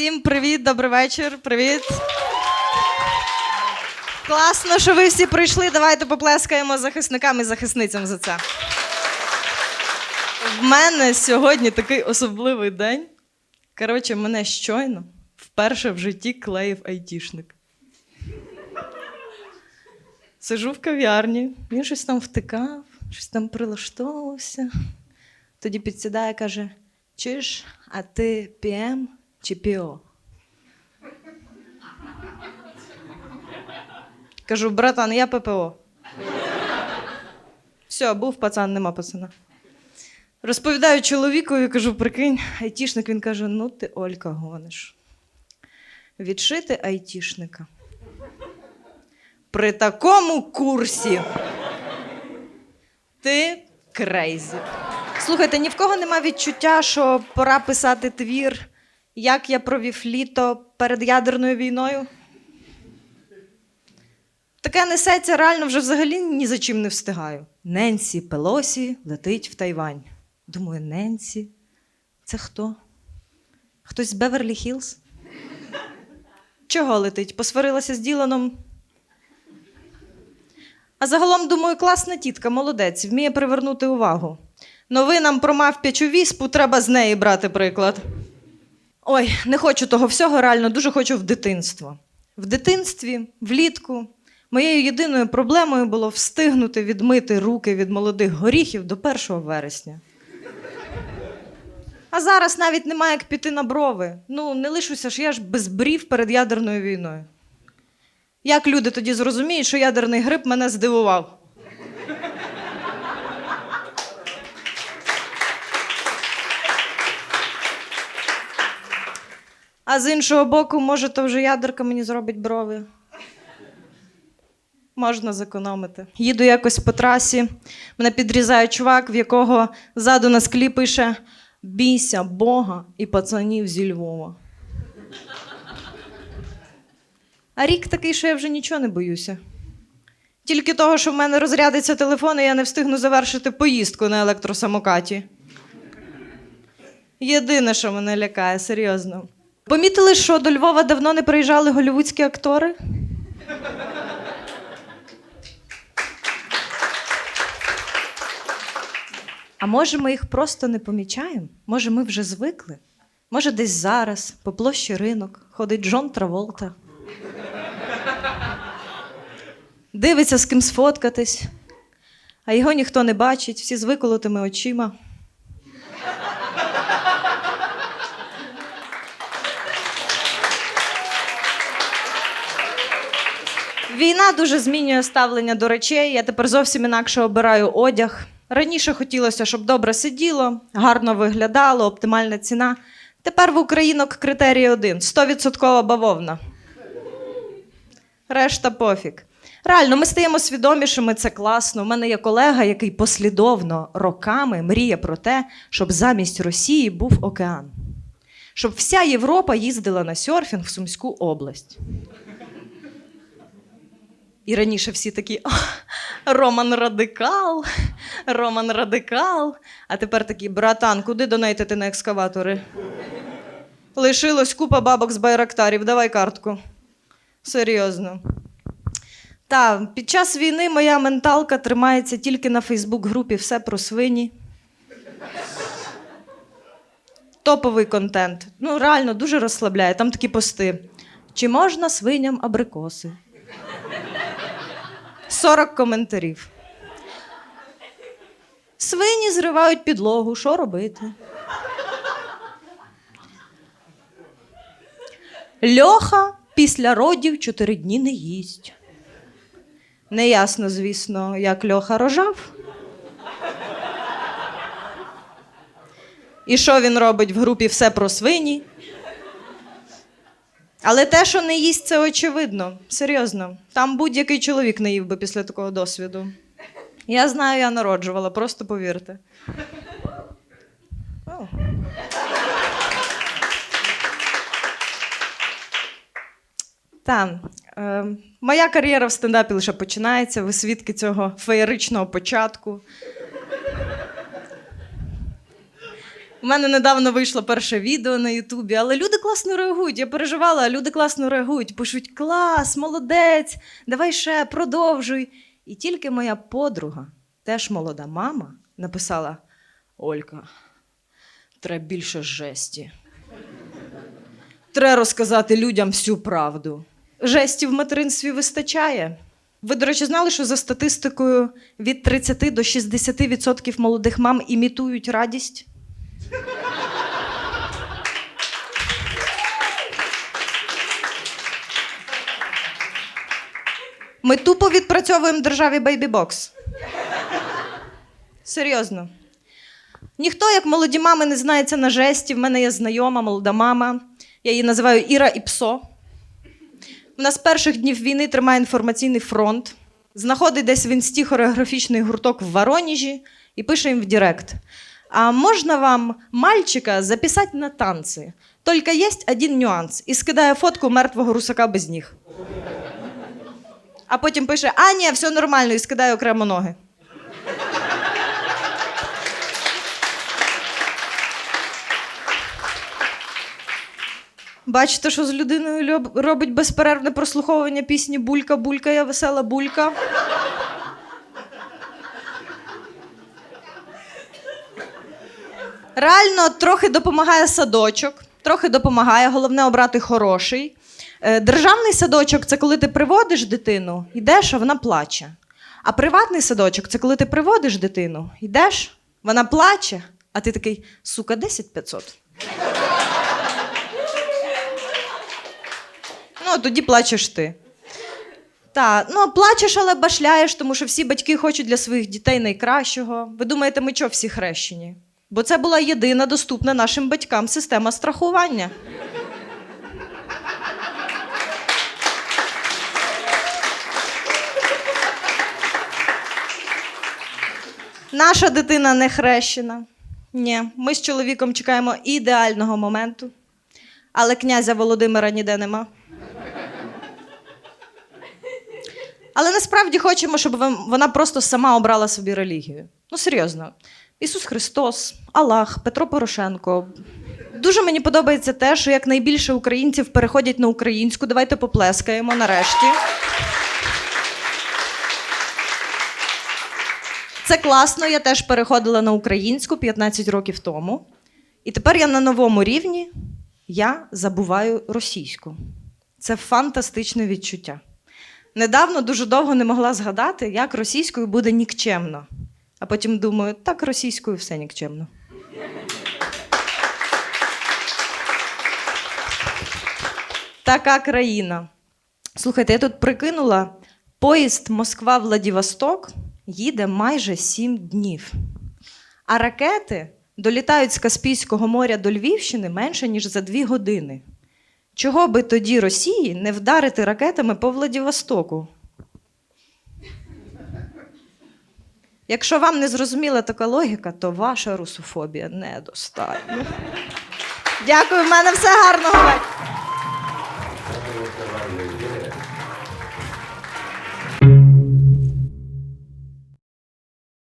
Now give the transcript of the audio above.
Всім привіт, добрий вечір. Привіт. Класно, що ви всі прийшли. Давайте поплескаємо захисникам і захисницям за це. В мене сьогодні такий особливий день. Коротше, мене щойно вперше в житті клеїв айтішник. Сижу в кав'ярні, він щось там втикав, щось там прилаштовувався. Тоді підсідає, каже: Чиш, а ти ПМ чи ПІО? Кажу, братан, я ППО. Все, був пацан, нема пацана. Розповідаю чоловікові, кажу, прикинь, айтішник, він каже: ну ти Олька гониш. Відшити айтішника. При такому курсі. Ти крейзі. Слухайте, ні в кого нема відчуття, що пора писати твір, як я провів літо перед ядерною війною. Таке несеться реально вже взагалі ні за чим не встигаю. Ненсі Пелосі летить в Тайвань. Думаю, Ненсі, це хто? Хтось з Беверлі Хілз? Чого летить? Посварилася з Діланом? А загалом, думаю, класна тітка, молодець, вміє привернути увагу. Новинам про мавпячу віспу треба з неї брати приклад. Ой, не хочу того всього, реально дуже хочу в дитинство. В дитинстві, влітку, моєю єдиною проблемою було встигнути відмити руки від молодих горіхів до 1 вересня. А зараз навіть немає як піти на брови. Ну, не лишуся ж я ж без брів перед ядерною війною. Як люди тоді зрозуміють, що ядерний гриб мене здивував? А з іншого боку, може, то вже ядерка мені зробить брови. Можна зекономити. Їду якось по трасі. Мене підрізає чувак, в якого ззаду на склі пише Бійся Бога і пацанів зі Львова. А рік такий, що я вже нічого не боюся. Тільки того, що в мене розрядиться телефон, і я не встигну завершити поїздку на електросамокаті. Єдине, що мене лякає, серйозно. Помітили, що до Львова давно не приїжджали голівудські актори? А може, ми їх просто не помічаємо? Може, ми вже звикли? Може, десь зараз, по площі ринок, ходить Джон Траволта. Дивиться, з ким сфоткатись, а його ніхто не бачить, всі з виколотими очима. Війна дуже змінює ставлення до речей. Я тепер зовсім інакше обираю одяг. Раніше хотілося, щоб добре сиділо, гарно виглядало, оптимальна ціна. Тепер в українок критерій один: 100% бавовна. Решта пофіг. Реально, ми стаємо свідомішими, це класно. У мене є колега, який послідовно роками мріє про те, щоб замість Росії був океан. Щоб вся Європа їздила на серфінг в Сумську область. І раніше всі такі «Ах, Роман Радикал, Роман Радикал. А тепер такі, братан, куди донейтити на екскаватори? Лишилось купа бабок з байрактарів, давай картку. Серйозно. Та, під час війни моя менталка тримається тільки на Фейсбук-групі Все про свині. Топовий контент. Ну, реально дуже розслабляє. Там такі пости. Чи можна свиням абрикоси? 40 коментарів. Свині зривають підлогу, що робити? Льоха після родів чотири дні не їсть. Неясно, звісно, як Льоха рожав. І що він робить в групі все про свині? Але те, що не їсть, це очевидно. Серйозно. Там будь-який чоловік не їв би після такого досвіду. Я знаю, я народжувала, просто повірте. О. Та, е, моя кар'єра в стендапі лише починається. Ви свідки цього феєричного початку. У мене недавно вийшло перше відео на Ютубі, але люди класно реагують. Я переживала, люди класно реагують. Пишуть: клас, молодець, давай ще, продовжуй. І тільки моя подруга, теж молода мама, написала: Олька, треба більше жесті. Треба розказати людям всю правду. Жесті в материнстві вистачає. Ви, до речі, знали, що за статистикою від 30 до 60% молодих мам імітують радість? Ми тупо відпрацьовуємо державі бейбі-бокс. Серйозно. Ніхто, як молоді мами, не знається на жесті. В мене є знайома молода мама. Я її називаю Іра Іпсо. Вона з перших днів війни тримає інформаційний фронт, знаходить десь в інсті хореографічний гурток в Воронежі і пише їм в Директ. А можна вам мальчика записати на танці? Тільки є один нюанс. І скидає фотку мертвого русака без ніг. А потім пише: А, ні, все нормально, і скидає окремо ноги. Бачите, що з людиною робить безперервне прослуховування пісні Булька, булька, я весела булька. Реально трохи допомагає садочок, трохи допомагає, головне обрати хороший. Е, Державний садочок це коли ти приводиш дитину, йдеш, а вона плаче. А приватний садочок це коли ти приводиш дитину, йдеш, вона плаче, а ти такий, сука, 10 500. Ну, тоді плачеш ти. Так, ну плачеш, але башляєш, тому що всі батьки хочуть для своїх дітей найкращого. Ви думаєте, ми чого всі хрещені? Бо це була єдина доступна нашим батькам система страхування. Наша дитина не хрещена. Ні, ми з чоловіком чекаємо ідеального моменту, але князя Володимира ніде нема. Але насправді хочемо, щоб вона просто сама обрала собі релігію. Ну, серйозно. Ісус Христос, Аллах, Петро Порошенко. Дуже мені подобається те, що як найбільше українців переходять на українську. Давайте поплескаємо нарешті. Це класно, я теж переходила на українську 15 років тому. І тепер я на новому рівні я забуваю російську. Це фантастичне відчуття. Недавно дуже довго не могла згадати, як російською буде нікчемно. А потім думаю, так російською все нікчемно. Така країна. Слухайте, я тут прикинула, поїзд Москва-Владивосток їде майже сім днів. А ракети долітають з Каспійського моря до Львівщини менше, ніж за дві години. Чого би тоді Росії не вдарити ракетами по Владивостоку? Якщо вам не зрозуміла така логіка, то ваша русофобія недостатня. Дякую, в мене все гарного.